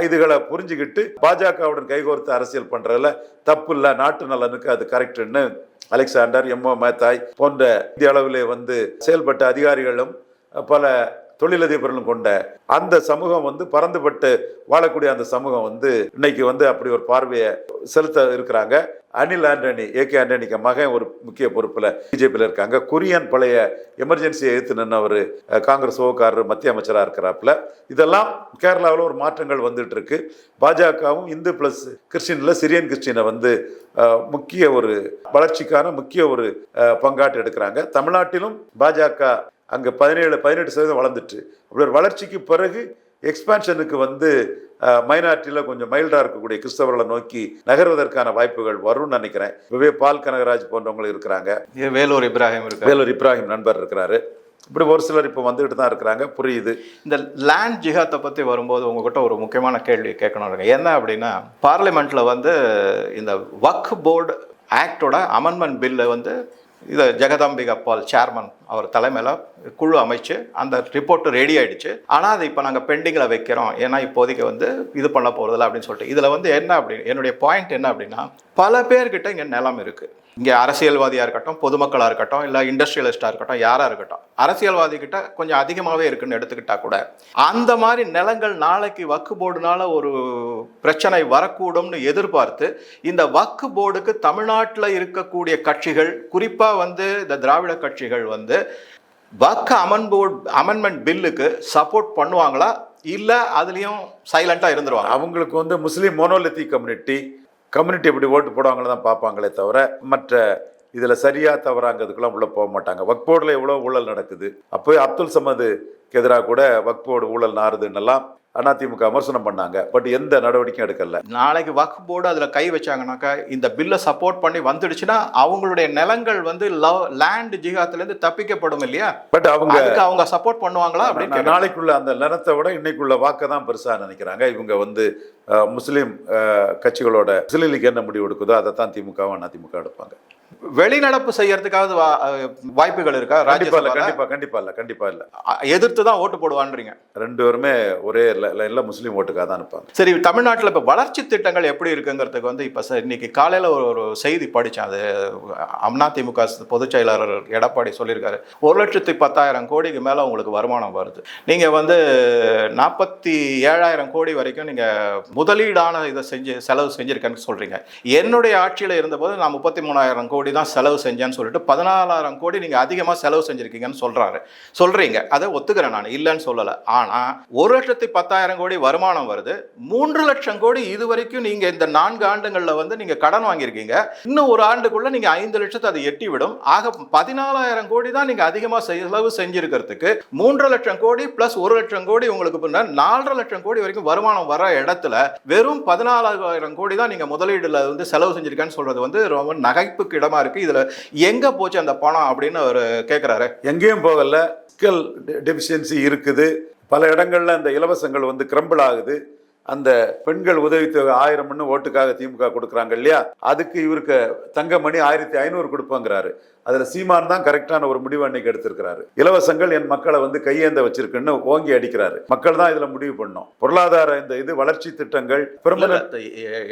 S2: இதுகளை புரிஞ்சுக்கிட்டு பாஜகவுடன் கைகோர்த்து அரசியல் பண்ணுறதுல தப்பு இல்லை நாட்டு நலனுக்கு அது கரெக்டுன்னு அலெக்சாண்டர் எம்ஓ மேத்தாய் போன்ற இந்திய அளவிலே வந்து செயல்பட்ட அதிகாரிகளும் பல தொழிலதிபர்களும் கொண்ட அந்த சமூகம் வந்து பறந்துபட்டு வாழக்கூடிய அந்த சமூகம் வந்து இன்னைக்கு வந்து அப்படி ஒரு பார்வையை செலுத்த இருக்கிறாங்க. அனில் ஆண்டனி ஏ கே ஆண்டனிக்கு மகன் ஒரு முக்கிய பொறுப்பில் பிஜேபியில் இருக்காங்க. குரியன் பழைய எமர்ஜென்சியை எதிர்த்து நின்றவர் காங்கிரஸ் ஓக்காரர் மத்திய அமைச்சராக இருக்கிறாப்புல. இதெல்லாம் கேரளாவில் ஒரு மாற்றங்கள் வந்துட்டு இருக்கு. பாஜகவும் இந்து பிளஸ் கிறிஸ்டினில் சிரியன் கிறிஸ்டினை வந்து முக்கிய ஒரு வளர்ச்சிக்கான முக்கிய ஒரு பங்காட்டு பங்காற்று எடுக்கிறாங்க. தமிழ்நாட்டிலும் பாஜக அங்கே பதினேழு பதினெட்டு சதவீதம் வளர்ந்துட்டு. அப்படி ஒரு வளர்ச்சிக்கு பிறகு எக்ஸ்பான்ஷனுக்கு வந்து மைனாரிட்டியில் கொஞ்சம் மைல்டாக இருக்கக்கூடிய கிறிஸ்தவர்களை நோக்கி நகர்வதற்கான வாய்ப்புகள் வரும்னு நினைக்கிறேன். இப்பவே பால் கனகராஜ் போன்றவங்க இருக்கிறாங்க.
S1: வேலூர் இப்ராஹிம் இருக்கு
S2: வேலூர் இப்ராஹிம் நண்பர் இருக்கிறாரு. இப்படி ஒரு சிலர் இப்போ வந்துட்டு தான் இருக்கிறாங்க. புரியுது.
S1: இந்த லேண்ட் ஜிஹாத்தை பற்றி வரும்போது உங்ககிட்ட ஒரு முக்கியமான கேள்வி கேட்கணும் இருக்கு என்ன அப்படின்னா பார்லிமெண்ட்டில் வந்து இந்த வக் போர்டு ஆக்டோட அமெண்ட்மெண்ட் பில்லு வந்து இதை ஜெகதாம்பிகா பால் சேர்மன் அவர் தலைமையில் குழு அமைச்சு அந்த ரிப்போர்ட் ரெடி ஆயிடுச்சு. ஆனால் அதை இப்போ நாங்கள் பெண்டிங்கில் வைக்கிறோம். ஏன்னா இப்போதைக்கு வந்து இது பண்ண போகிறதில்ல அப்படின்னு சொல்லிட்டு. இதில் வந்து என்ன அப்படி என்னுடைய பாயிண்ட் என்ன அப்படின்னா பல பேர்கிட்ட இங்கே நிலம் இருக்குது இங்கே அரசியல்வாதியாக இருக்கட்டும் பொதுமக்களாக இருக்கட்டும் இல்லை இண்டஸ்ட்ரியலிஸ்டாக இருக்கட்டும் யாராக இருக்கட்டும் அரசியல்வாதி கிட்ட கொஞ்சம் அதிகமாகவே இருக்குன்னு எடுத்துக்கிட்டா கூட அந்த மாதிரி நிலங்கள் நாளைக்கு வக்கு போர்டுனால ஒரு பிரச்சனை வரக்கூடும்னு எதிர்பார்த்து இந்த வக்கு போர்டுக்கு தமிழ்நாட்டில் இருக்கக்கூடிய கட்சிகள் குறிப்பாக வந்து இந்த திராவிட கட்சிகள் வந்து வக்கு அமன் போர்டு அமெண்ட்மெண்ட் பில்லுக்கு சப்போர்ட் பண்ணுவாங்களா? இல்லை அதுலேயும் சைலண்ட்டாக இருந்துருவாங்க
S2: அவங்களுக்கு வந்து முஸ்லீம் மோனோலித்திக் கம்யூனிட்டி கம்யூனிட்டி எப்படி ஓட்டு போடுவாங்களோ தான் பார்ப்பாங்களே தவிர மற்ற இதில் சரியாக தவறாங்கிறதுக்கெல்லாம் உள்ளே போக மாட்டாங்க. வக்போர்டில் எவ்வளோ ஊழல் நடக்குது? அப்போ அப்துல் சமதுக்கு எதிராக கூட வக்போர்டு ஊழல் நாறுதுன்னெல்லாம் அதிமுக விமர்சனம் பண்ணாங்க பட் எந்த நடவடிக்கையும் எடுக்கல.
S1: நாளைக்கு வக்ஃப் போர்டு அதில் கை வச்சாங்கனாக்கா இந்த பில்லை சப்போர்ட் பண்ணி வந்துடுச்சுன்னா அவங்களுடைய நிலங்கள் வந்து லவ் லேண்ட் ஜிகாத்துலேருந்து தப்பிக்கப்படும் இல்லையா?
S2: பட் அவங்க
S1: அவங்க சப்போர்ட் பண்ணுவாங்களா அப்படின்னு.
S2: நாளைக்குள்ள அந்த நிலத்தை விட இன்னைக்குள்ள வாக்கை தான் பெருசா நினைக்கிறாங்க. இவங்க வந்து முஸ்லீம் கட்சிகளோட முஸ்லீம் லீக் என்ன முடிவு எடுக்குதோ அதை தான் திமுகவும் அதிமுக எடுப்பாங்க.
S1: வெளிநடப்பு செய்யறதுக்காவது வாய்ப்புகள் இருக்கா?
S2: கண்டிப்பா இல்ல கண்டிப்பா கண்டிப்பா இல்ல கண்டிப்பா இல்ல.
S1: எதிர்த்து தான் ஓட்டு போடுவான்றீங்க.
S2: ரெண்டு பேருமே ஒரே லைன்ல முஸ்லீம் ஓட்டுக்காக தான் இருப்பாங்க
S1: சரி தமிழ்நாட்டில் இப்போ வளர்ச்சி திட்டங்கள் எப்படி இருக்குங்கிறதுக்கு வந்து இப்போ சார் இன்னைக்கு காலையில் ஒரு ஒரு செய்தி படித்தேன் அது அதிமுக பொதுச் செயலாளர் எடப்பாடி சொல்லியிருக்காரு. ஒரு லட்சத்தி பத்தாயிரம் கோடிக்கு மேலே உங்களுக்கு வருமானம் வருது. நீங்கள் வந்து நாற்பத்தி ஏழாயிரம் கோடி வரைக்கும் நீங்கள் முதலீடான இதை செஞ்சு செலவு செஞ்சுருக்கேன்னு சொல்கிறீங்க என்னுடைய ஆட்சியில் இருந்தபோது நான் முப்பத்தி மூணாயிரம் கோடி தான் செலவு செஞ்சேன்னு சொல்லிட்டு பதினாலாயிரம் கோடி நீங்கள் அதிகமாக செலவு செஞ்சுருக்கீங்கன்னு சொல்கிறாரு சொல்கிறீங்க அதை ஒத்துக்கிறேன் நான். இல்லைன்னு சொல்லலை. ஆனால் ஒரு லட்சத்தி பத்தாயிரம் கோடி வருமானம் வருது. மூன்று லட்சம் கோடி இது வரைக்கும் நீங்கள் இந்த நான்கு ஆண்டுகளில் வந்து நீங்கள் கடன் வாங்கியிருக்கீங்க. இன்னும் ஒரு ஆண்டுக்குள்ளே நீங்கள் ஐந்து லட்சத்தை அதை எட்டி விடும் ஆக பதினாலாயிரம் கோடி தான் நீங்கள் அதிகமாக செலவு செஞ்சுருக்கிறதுக்கு மூன்று லட்சம் கோடி ப்ளஸ் ஒரு லட்சம் கோடி உங்களுக்கு பின்னர் நாலரை லட்சம் கோடி வரைக்கும் வருமானம் வர இடத்துல வெறும் பதினாலாயிரம் கோடி தான் நீங்கள் முதலீடுல வந்து செலவு செஞ்சிருக்கேன்னு சொல்கிறது வந்து ரொம்ப நகைப்புக்கு இடம் இருக்கு. இதுல எங்க போச்சு அந்த பணம் அப்படின்னு அவர் கேக்குறாரு.
S2: எங்கேயும் போகல. ஸ்கில் டெபிஷியன்சி இருக்குது. பல இடங்கள்ல அந்த இலவசங்கள் வந்து கிரம்பிள் ஆகுது. அந்த பெண்கள் உதவித்தொகை ஆயிரம்னு ஓட்டுக்காக திமுக கொடுக்குறாங்க இல்லையா? அதுக்கு இவருக்கு தங்கமணி ஆயிரத்தி ஐநூறு கொடுப்போங்கிறாரு. அதுல சீமான் தான் கரெக்டான ஒரு முடிவு அன்னைக்கு எடுத்திருக்கிறாரு. இலவசங்கள் என் மக்களை வந்து கையேந்த வச்சிருக்குன்னு ஓங்கி அடிக்கிறாரு. மக்கள் தான் இதுல முடிவு பண்ணோம் பொருளாதார இந்த இது வளர்ச்சி திட்டங்கள்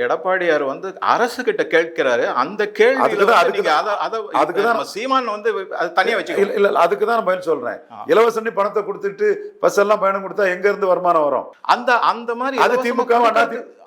S1: எடப்பாடியார் வந்து அரசு கிட்ட கேட்கிறாரு. அந்த கேள்வி.
S2: அதுக்குதான் அதுக்குதான்.
S1: சீமான் வந்து அது தனியா வச்சு
S2: இல்ல இல்ல அதுக்கு தான் நான் பதில் சொல்றேன்.
S1: ஆ.
S2: இலவசனி பணத்தை கொடுத்துட்டு பஸ் எல்லாம் பயணம் கொடுத்தா எங்க இருந்து வருமானம் வரும்?
S1: அந்த அந்த மாதிரி
S2: அது திமுக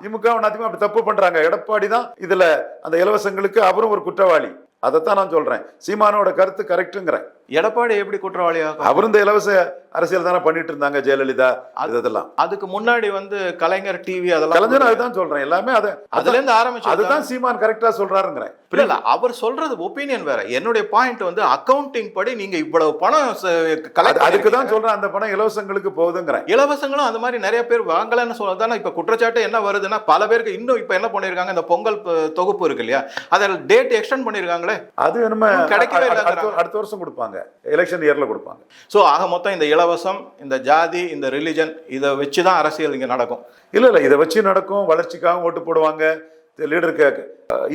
S2: திமுக அப்படி தப்பு பண்றாங்க. எடப்பாடி தான் இதுல அந்த இலவசங்களுக்கு அவரும் ஒரு குற்றவாளி. அதைத்தான் நான் சொல்றேன். சீமானோட கருத்து கரெக்டுங்கிறேன்
S1: எடப்பாடி எப்படி குற்றவாளியாக
S2: அவரும் இந்த இலவச அரசியல் தானே பண்ணிட்டு இருந்தாங்க ஜெயலலிதா
S1: அது-
S2: இதெல்லாம்.
S1: அதுக்கு முன்னாடி வந்து கலைஞர் டிவி அதெல்லாம்
S2: கலைஞர் அதுதான் சொல்றேன். எல்லாமே அதை
S1: அதுல இருந்து ஆரம்பிச்சு
S2: அதுதான் சீமான் கரெக்டா சொல்றாருங்கிறேன்.
S1: இல்ல அவர் சொல்றது ஒப்பீனியன் வேற. என்னுடைய பாயிண்ட் வந்து அக்கவுண்டிங் படி நீங்க இவ்வளவு பணம்
S2: அது- அதுக்கு தான். சொல்றேன் அந்த பணம் இலவசங்களுக்கு போகுதுங்கிறேன்.
S1: இலவசங்களும் அந்த மாதிரி நிறைய பேர் வாங்கலன்னு சொல்லதானே இப்ப குற்றச்சாட்டு என்ன வருதுன்னா பல பேருக்கு இன்னும் இப்ப என்ன பண்ணிருக்காங்க இந்த பொங்கல் தொகுப்பு இருக்கு இல்லையா? அதில் டேட் எக்ஸ்டெண்ட் பண்ணிருக்காங்களே.
S2: அது
S1: இன்னும் கிடைக்கவே.
S2: அடுத்த வருஷம் கொடுப்பாங்க. எலெக்ஷன் இயரில் கொடுப்பாங்க.
S1: ஸோ ஆக மொத்தம் இந்த இலவசம் இந்த ஜாதி இந்த ரிலிஜன் இதை வச்சு தான் அரசியல் இங்கே நடக்கும்.
S2: இல்லை இல்லை இதை வச்சு நடக்கும் வளர்ச்சிக்காக ஓட்டு போடுவாங்க. லீடருக்கு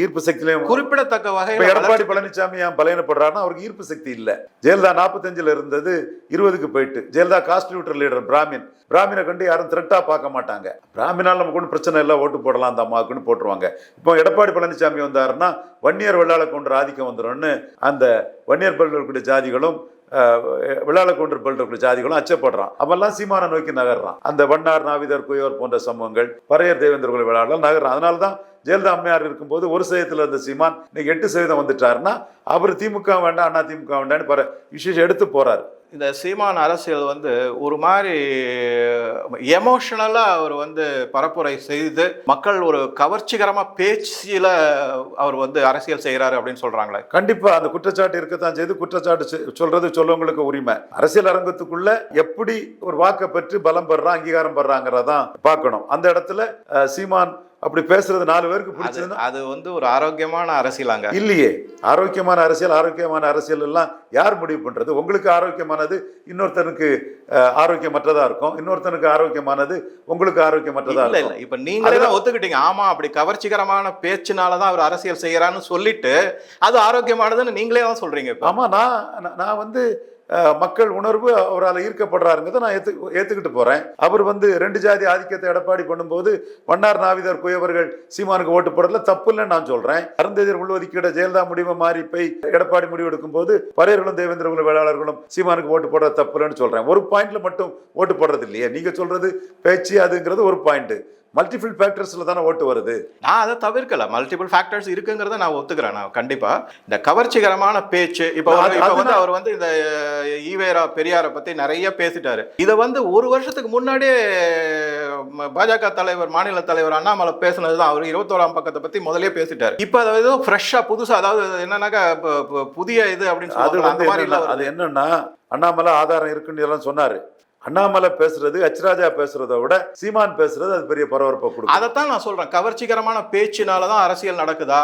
S2: ஈர்ப்பு சக்தியிலையும்
S1: குறிப்பிடத்தக்க வகையில்
S2: எடப்பாடி பழனிசாமி ஏன் பலையனப்படுறாருன்னா அவருக்கு ஈர்ப்பு சக்தி இல்ல. ஜெயலலிதா நாற்பத்தஞ்சுல இருந்தது இருபதுக்கு போயிட்டு. ஜெயலலிதா காஸ்டியூட்டர் லீடர் பிராமின். பிராமினை கண்டு யாரும் த்ரெட்டா பார்க்க மாட்டாங்க. பிராமினால் நமக்கு ஒன்றும் பிரச்சனை இல்லை ஓட்டு போடலாம் அந்த அம்மாவுக்குன்னு போட்டுருவாங்க. இப்போ எடப்பாடி பழனிசாமி வந்தாருன்னா வன்னியர் வெள்ளாள கொண்டு ஆதிக்கம் வந்துரும்னு அந்த வன்னியர் பல்கக்கூடிய ஜாதிகளும் அஹ், வெள்ளாள கொண்டு ஜாதிகளும் அச்சப்படுறான். அவெல்லாம் சீமான நோக்கி நகர்றான். அந்த வண்ணார் நாவிதர் குயவர் போன்ற சமூகங்கள் பறையர் தேவேந்திர குல வேளாளர் நகர்றான். அதனால தான் ஜெயலலிதா அம்மையார் இருக்கும்போது ஒரு சதவீதத்தில் இருந்த சீமான் இன்னைக்கு எட்டு சதவீதம் வந்துட்டாருன்னா அவர் திமுக வேண்டாம் அண்ணா திமுக வேண்டாம்னு பர விஷயம் எடுத்து போறாரு.
S1: இந்த சீமான் அரசியல் வந்து ஒரு மாதிரி எமோஷனலாக அவர் வந்து பரப்புரை செய்து மக்கள் ஒரு கவர்ச்சிகரமாக பேச்சியில் அவர் வந்து அரசியல் செய்கிறாரு அப்படின்னு சொல்கிறாங்களே
S2: கண்டிப்பாக அந்த குற்றச்சாட்டு இருக்கத்தான் செய்து குற்றச்சாட்டு செ- சொல்லவங்களுக்கு உரிமை. அரசியல் அரங்கத்துக்குள்ள எப்படி ஒரு வாக்கை பெற்று பலம் பெறான் அங்கீகாரம் பெறாங்கிறதான் பார்க்கணும். அந்த இடத்துல சீமான் அப்படி பேசுறது நாலு பேருக்கு
S1: அது
S2: பிடிச்சதுன்னா
S1: அது வந்து ஒரு ஆரோக்கியமான அரசியலாங்க
S2: இல்லையே. ஆரோக்கியமான அரசியல் ஆரோக்கியமான அரசியல் எல்லாம் யார் முடிவு பண்றது? உங்களுக்கு ஆரோக்கியமானது இன்னொருத்தனுக்கு ஆரோக்கியமற்றதா இருக்கும். இன்னொருத்தனுக்கு ஆரோக்கியமானது உங்களுக்கு ஆரோக்கியமற்றதா
S1: இல்ல இல்ல. இப்ப நீங்களே தான் ஒத்துக்கிட்டீங்க. ஆமா அப்படி கவர்ச்சிகரமான பேச்சுனால தான் அவர் அரசியல் செய்யறான்னு சொல்லிட்டு அது ஆரோக்கியமானதுன்னு நீங்களே தான் சொல்றீங்க இப்ப.
S2: ஆமா நான் நான்- வந்து மக்கள் உணர்வு அவரால் ஈர்க்கப்படுறாருங்கிறத நான் ஏத்து ஏற்றுக்கிட்டு போகிறேன் அவர் வந்து ரெண்டு ஜாதி ஆதிக்கத்தை எடப்பாடி பண்ணும்போது வண்ணார் நாவிதர் குயவர்கள் சீமானுக்கு ஓட்டு போடுறதுல தப்பு இல்லைன்னு நான் சொல்கிறேன் அருந்ததியர் உள்ஒதுக்கீடு ஜெயலலிதா முடிவை மாறி போய் எடப்பாடி முடிவு எடுக்கும் போது பரையர்களும் தேவேந்திரகுல வேளாளர்களும் சீமானுக்கு ஓட்டு போடுறது தப்பு இல்லைன்னு சொல்கிறேன் ஒரு பாயிண்ட்ல மட்டும் ஓட்டு போடுறது இல்லையே. நீங்கள் சொல்கிறது பேச்சு அதுங்கிறது ஒரு பாயிண்ட்டு மல்டிபிள் ஃபேக்டர்ஸ்ல தானே ஓட்டு வருது?
S1: நான் அதை தவிர்க்கல. மல்டிபிள் ஃபேக்டர்ஸ் இருக்குங்கிறத நான் ஒத்துக்கிறேன். நான் கண்டிப்பா இந்த கவர்ச்சிகரமான பேச்சு இப்போ வந்து- அவர் வந்து இந்த ஈவேரா பெரியாரை பத்தி நிறைய பேசிட்டாரு. இதை வந்து ஒரு வருஷத்துக்கு முன்னாடியே பாஜக தலைவர் மாநில தலைவர் அண்ணாமலை பேசுனது தான் அவர் இருபத்தோராம் பக்கத்தை பத்தி முதல்லயே பேசிட்டாரு. இப்போ அதை ஏதோ ஃப்ரெஷ்ஷா புதுசா அதாவது என்னன்னாக்கா புதிய இது அப்படின்னு
S2: அது வந்து அது என்னன்னா அண்ணாமலை ஆதாரம் இருக்குன்னு எல்லாம் சொன்னாரு. அண்ணாமலை பேசுறது ஹச்ராஜா பேசுறதை விட சீமான் பேசுறது அது பெரிய பரபரப்பை கொடுக்கும்.
S1: அதைத்தான் நான் சொல்றேன். கவர்ச்சிகரமான பேச்சுனால தான் அரசியல் நடக்குதா?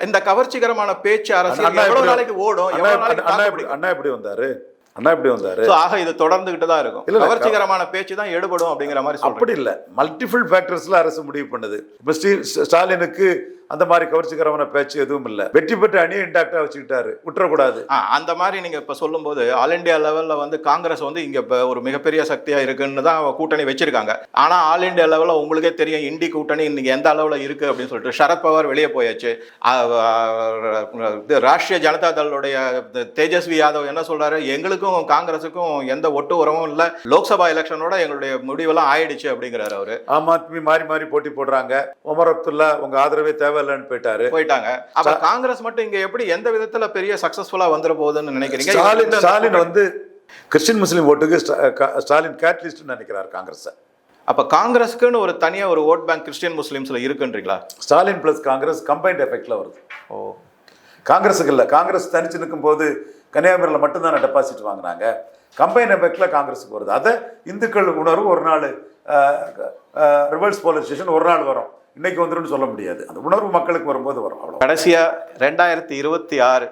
S1: இந்த கவர்ச்சிகரமான பேச்சு அரசியல்
S2: அண்ணா
S1: எவ்வளவு நாளைக்கு ஓடும்?
S2: அண்ணா எப்படி? அண்ணா எப்படி வந்தாரு? அண்ணா எப்படி வந்தாரு?
S1: ஆக இது தொடர்ந்துகிட்டு தான் இருக்கும். கவர்ச்சிகரமான பேச்சு தான் எடுபடும் அப்படிங்கிற மாதிரி
S2: அப்படி இல்ல. மல்டிபிள் ஃபேக்டர்ஸ்ல அரசு முடிவு பண்ணுது. இப்ப ஸ்டீ- ஸ்டாலினுக்கு அந்த மாதிரி கவர்ச்சிகரமான பேச்சு எதுவும் இல்ல. வெற்றி பெற்ற அணியை இன்டாக்டா வச்சுக்கிட்டாரு. விட்டுறக்கூடாது.
S1: அந்த மாதிரி நீங்க இப்ப சொல்லும்போது ஆல் இந்தியா லெவல்ல வந்து காங்கிரஸ் வந்து இங்க இப்ப ஒரு மிகப்பெரிய சக்தியா இருக்குன்னு தான் கூட்டணி வச்சிருக்காங்க. ஆனா ஆல் இந்தியா லெவல்ல உங்களுக்கே தெரியும் இந்தி கூட்டணி இன்னைக்கு எந்த அளவுல இருக்கு அப்படின்னு சொல்லிட்டு சரத்பவார் வெளியே போயாச்சு. ராஷ்டிரிய ஜனதா தளுடைய தேஜஸ்வி யாதவ் என்ன சொல்றாரு? எங்களுக்கும் காங்கிரஸுக்கும் எந்த ஒட்டு உறவும் இல்ல. லோக்சபா எலெக்ஷனோட எங்களுடைய முடிவெல்லாம் ஆயிடுச்சு அப்படிங்கிறாரு அவரு.
S2: ஆம் ஆத்மி மாறி மாறி போட்டி போடுறாங்க. ஒமர் அப்துல்லா உங்க ஆதரவே தேவையில்லை தேவையில்லைன்னு போயிட்டாரு.
S1: போயிட்டாங்க. அப்ப காங்கிரஸ் மட்டும் இங்க எப்படி எந்த விதத்துல பெரிய சக்சஸ்ஃபுல்லா வந்துட போகுதுன்னு நினைக்கிறீங்க?
S2: ஸ்டாலின் வந்து கிறிஸ்டின் முஸ்லீம் ஓட்டுக்கு ஸ்டாலின் கேட்லிஸ்ட் நினைக்கிறார் காங்கிரஸ்.
S1: அப்ப காங்கிரஸ்க்குன்னு ஒரு தனியா ஒரு ஓட் பேங்க் கிறிஸ்டியன் முஸ்லிம்ஸ்ல இருக்குன்றீங்களா?
S2: ஸ்டாலின் பிளஸ் காங்கிரஸ் கம்பைன்ட் எஃபெக்ட்ல வருது.
S1: ஓ.
S2: காங்கிரஸுக்கு இல்லை. காங்கிரஸ் தனிச்சு நிற்கும் போது கன்னியாகுமரியில் மட்டும்தான் டெபாசிட் வாங்கினாங்க கம்பைன் எஃபெக்ட்ல காங்கிரஸுக்கு வருது. அதை இந்துக்கள் உணர்வு ஒரு நாள் ரிவர்ஸ் போலரைசேஷன் ஒரு நாள் வரும். இன்னைக்கு வந்துருன்னு சொல்ல முடியாது. அந்த உணர்வு மக்களுக்கு வரும்போது வரும் அவ்வளோ
S1: கடைசியா ரெண்டாயிரத்தி இருபத்தி ஆறு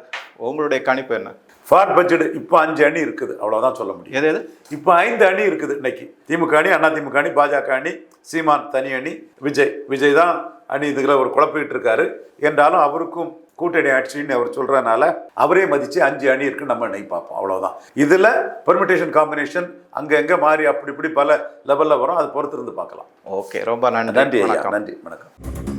S1: உங்களுடைய கணிப்பு என்ன?
S2: ஃபார் பட்ஜெட் இப்போ அஞ்சு அணி இருக்குது. அவ்வளோதான் சொல்ல முடியும்.
S1: எது எது?
S2: இப்போ ஐந்து அணி இருக்குது இன்னைக்கு. திமுக அணி அண்ணா திமுக அணி பாஜக அணி சீமான் தனி அணி விஜய். விஜய் தான் அணி இதுல ஒரு குழப்பிட்டு இருக்காரு. என்றாலும் அவருக்கும் கூட்டணி ஆட்சின்னு அவர் சொல்றதுனால அவரே மதிச்சு அஞ்சு அணி இருக்கு நம்ம அணி பார்ப்போம். அவ்வளவுதான். இதுல பெர்மிட்டேஷன் காம்பினேஷன் அங்க எங்க மாறி அப்படி இப்படி பல லெவல்ல வரும் அது பொறுத்து இருந்து பார்க்கலாம்.
S1: ஓகே ரொம்ப நன்றி.
S2: நன்றி நன்றி வணக்கம்.